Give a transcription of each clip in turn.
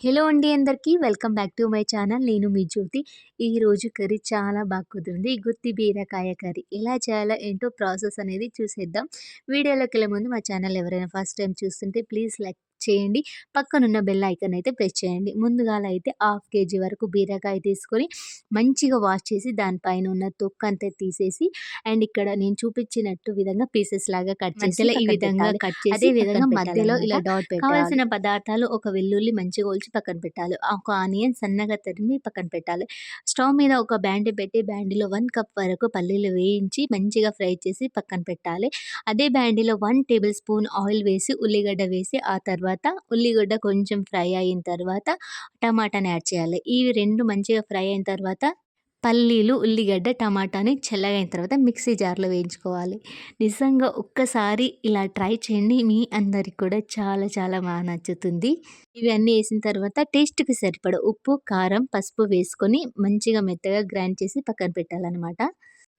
Hello అండి అందరికీ. Welcome back to my channel. నేను మీ జ్యోతి. ఈరోజు కర్రీ చాలా బాగా కుదిరింది. గుత్తి బీరకాయ కర్రీ. ఎలా చేయాలో ఏంటో ప్రాసెస్ అనేది చూసేద్దాం. వీడియోలోకి వెళ్ళే ముందు మా ఛానల్ ఎవరైనా ఫస్ట్ టైం చూస్తుంటే ప్లీజ్ లైక్ చేయండి. పక్కనున్న బెల్ ఐకన్ అయితే ప్రెస్ చేయండి. ముందుగా అయితే హాఫ్ కేజీ వరకు బీరకాయ తీసుకొని మంచిగా వాష్ చేసి దానిపైన ఉన్న తొక్కు అంతా తీసేసి అండ్ ఇక్కడ నేను చూపించినట్టు విధంగా పీసెస్ లాగా కట్ చేసి ఈ విధంగా కట్ చేసి అదే విధంగా మధ్యలో ఇలా డాట్ కావాల్సిన పదార్థాలు ఒక వెల్లుల్లి మంచిగా ఒలిచి పక్కన పెట్టాలి. ఒక ఆనియన్ సన్నగా తరిమి పక్కన పెట్టాలి. స్టవ్ మీద ఒక బ్యాండ్ పెట్టి బ్యాండిలో వన్ కప్ వరకు పల్లీలు వేయించి మంచిగా ఫ్రై చేసి పక్కన పెట్టాలి. అదే బ్యాండిలో వన్ టేబుల్ స్పూన్ ఆయిల్ వేసి ఉల్లిగడ్డ వేసి ఆ తర్వాత తర్వాత ఉల్లిగడ్డ కొంచెం ఫ్రై అయిన తర్వాత టమాటాని యాడ్ చేయాలి. ఇవి రెండు మంచిగా ఫ్రై అయిన తర్వాత పల్లీలు ఉల్లిగడ్డ టమాటాని చల్లగా అయిన తర్వాత మిక్సీ జార్లో వేయించుకోవాలి. నిజంగా ఒక్కసారి ఇలా ట్రై చేయండి. మీ అందరికి కూడా చాలా చాలా బాగా నచ్చుతుంది. ఇవన్నీ వేసిన తర్వాత టేస్ట్కి సరిపడ ఉప్పు కారం పసుపు వేసుకొని మంచిగా మెత్తగా గ్రైండ్ చేసి పక్కన పెట్టాలన్నమాట.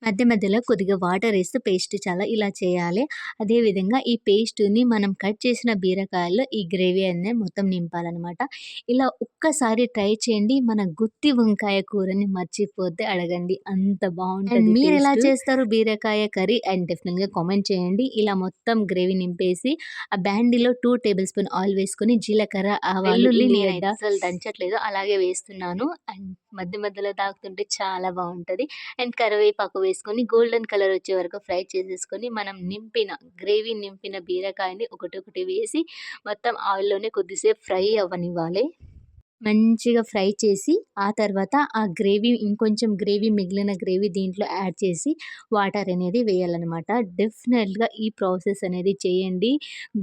మధ్య మధ్యలో కొద్దిగా వాటర్ వేస్తూ పేస్ట్ చాలా ఇలా చేయాలి. అదేవిధంగా ఈ పేస్ట్ని మనం కట్ చేసిన బీరకాయల్లో ఈ గ్రేవీ అనేది మొత్తం నింపాలన్నమాట. ఇలా ఒక్కసారి ట్రై చేయండి. మన గుత్తి వంకాయ కూరని మర్చిపోతే అడగండి. అంత బాగుంటుంది మీరు ఎలా చేస్తారు బీరకాయ కర్రీ? అండ్ డెఫినెట్గా కామెంట్ చేయండి. ఇలా మొత్తం గ్రేవీ నింపేసి ఆ బ్యాండీలో టూ టేబుల్ స్పూన్ ఆయిల్ వేసుకొని జీలకర్ర వెల్లుల్లి నేను అసలు దంచట్లేదు. అలాగే వేస్తున్నాను. అండ్ మధ్య మధ్యలో తాగుతుంటే చాలా బాగుంటుంది. అండ్ కరివేపాకు వేసుకొని గోల్డెన్ కలర్ వచ్చే వరకు ఫ్రై చేసేసుకొని మనం నింపిన గ్రేవీ నింపిన బీరకాయని ఒకటి ఒకటి వేసి మొత్తం ఆయిల్లోనే కొద్దిసేపు ఫ్రై అవ్వనివ్వాలి. మంచిగా ఫ్రై చేసి ఆ తర్వాత ఆ గ్రేవీ ఇంకొంచెం గ్రేవీ మిగిలిన గ్రేవీ దీంట్లో యాడ్ చేసి వాటర్ అనేది వేయాలన్నమాట. డెఫినెట్గా ఈ ప్రాసెస్ అనేది చేయండి.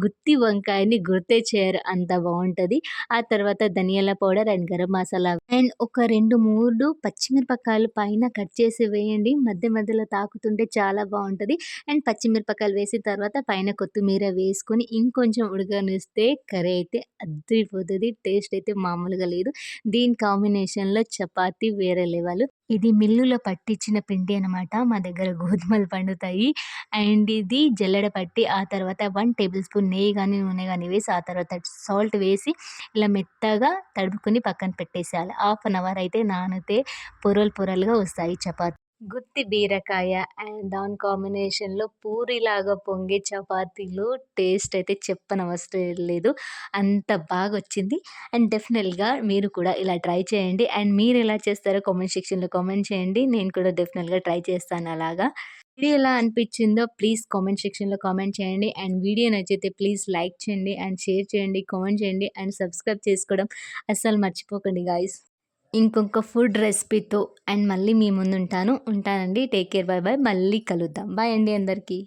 గుత్తి వంకాయని గుర్తే చేయరు అంత బాగుంటుంది. ఆ తర్వాత ధనియాల powder and garam masala. And ఒక రెండు మూడు పచ్చిమిరపకాయలు పైన కట్ చేసి వేయండి. మధ్య మధ్యలో తాకుతుంటే చాలా బాగుంటుంది. అండ్ పచ్చిమిరపకాయలు వేసిన తర్వాత పైన కొత్తిమీర వేసుకొని ఇంకొంచెం ఉడకనిస్తే కర్రీ అయితే అద్దరిపోతుంది టేస్ట్ అయితే మామూలుగా లేదు. దీని కాంబినేషన్లో చపాతి వేరే లెవెల్. ఇది మిల్లులో పట్టించిన పిండి అనమాట మా దగ్గర గోధుమలు పండుతాయి. అండ్ ఇది జల్లెడ పట్టి ఆ తర్వాత వన్ టేబుల్ స్పూన్ నెయ్యి కానీ నూనె కానీ వేసి ఆ తర్వాత సాల్ట్ వేసి ఇలా మెత్తగా తడుపుకొని పక్కన పెట్టేసేయాలి. హాఫ్ అన్ అవర్ అయితే నానితే పొరలు పొరలుగా వస్తాయి చపాతి. గుత్తి బీరకాయ అండ్ దాని కాంబినేషన్లో పూరిలాగా పొంగే చపాతీలు టేస్ట్ అయితే చెప్పనవసరం లేదు అంత బాగా వచ్చింది అండ్ డెఫినెట్గా మీరు కూడా ఇలా ట్రై చేయండి. అండ్ మీరు ఎలా చేస్తారో కామెంట్ సెక్షన్లో కామెంట్ చేయండి. నేను కూడా డెఫినెట్గా ట్రై చేస్తాను అలాగా. వీడియో ఎలా అనిపించిందో ప్లీజ్ కామెంట్ సెక్షన్లో కామెంట్ చేయండి. అండ్ వీడియో నచ్చితే ప్లీజ్ లైక్ చేయండి. అండ్ షేర్ చేయండి కామెంట్ చేయండి. అండ్ సబ్స్క్రైబ్ చేసుకోవడం అస్సలు మర్చిపోకండి గాయస్. ఇంకొక ఫుడ్ రెసిపీతో అండ్ మళ్ళీ మీ ముందు ఉంటాను ఉంటానండి. Take care. బాయ్ బాయ్ మళ్ళీ కలుద్దాం. బాయ్ అండి అందరికీ.